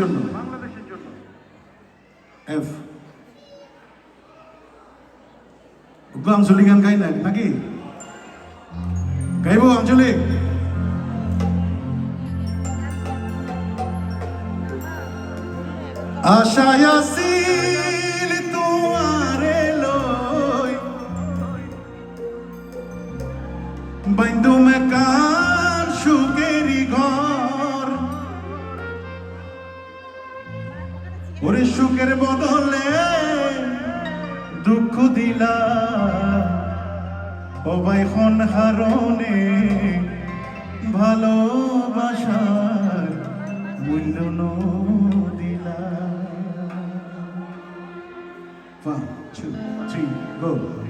জন্য। এফ আঞ্চলিক গান গাই না নাকি? গাইব আঞ্চলিক। আশায় আসিল সুখের বদলে দুঃখ দিলা ও বাইখন হারনে ভালোবাসার মূল্য দিলা One, two, three, go.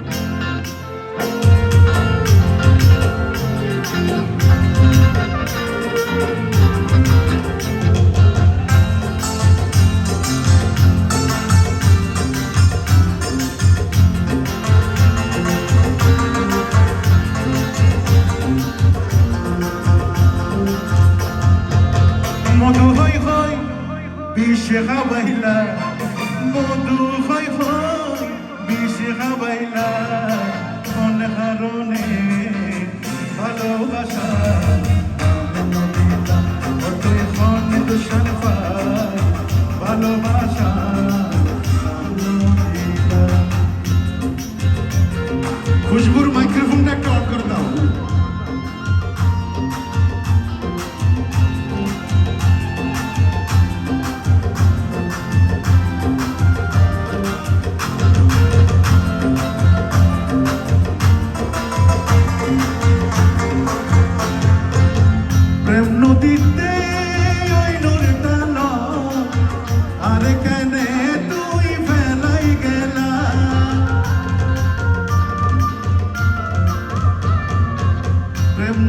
খাবাইলা মধু হই হই বিষে খাবাইলা কোন হারণে ভালোবাসা খুশবুর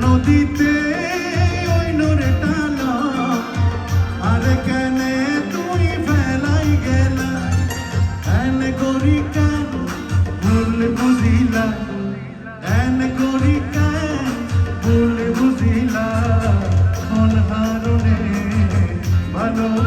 নদীতে ওই নূরে টান। আরে কেনে তুই ফেলাই গেলা। এনে করি কেন, ভুল বুঝিলা। এনে করি কেন, ভুল বুঝিলা। কোন হারণে ভালোবাসা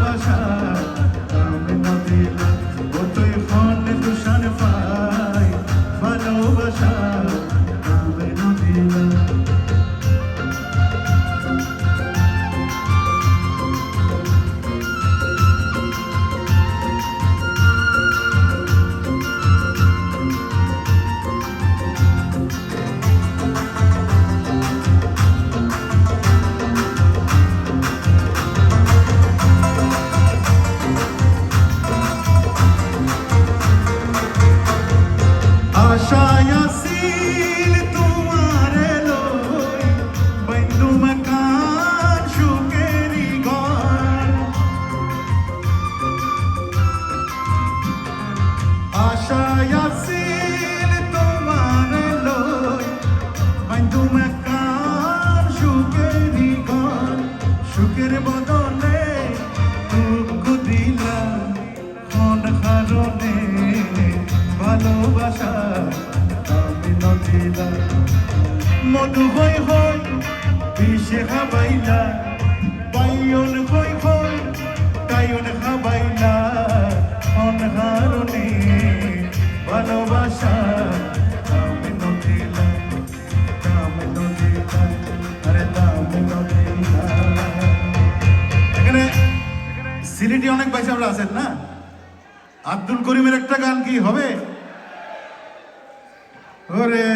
মধু হই হই বিষে খাবাইলা বাইয়ন হই হই কায়ন খাবাইলা কোন কারণে ভালোবাসা আমি নদিলা আমি নদিলা আরে এখানে সিলেটি অনেক ভাই সাহেবরা আছেন না? আব্দুল করিমের একটা গান কি হবে? ওরে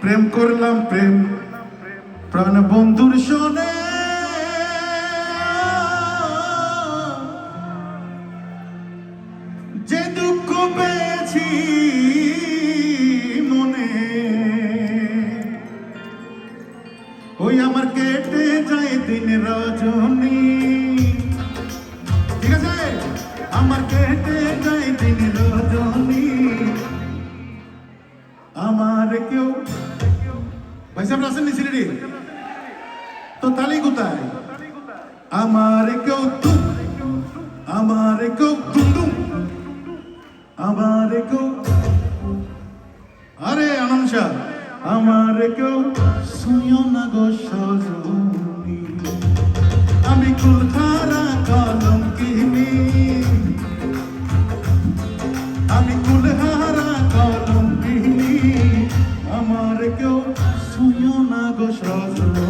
প্রেম করলাম প্রেম। প্রাণ বন্ধুর শোনে তো তালি কোথায়? আমার কেউ তুম আমার কেউ তুম আমার কেউ আরে আনন্দ শাহ, আমার কেউ শুনিও না গো সজনী। আমি কুলখারা কলম কিনি আমি কুলহারা কলম কিনি আমার কেউ শুনিও না গো সজনী।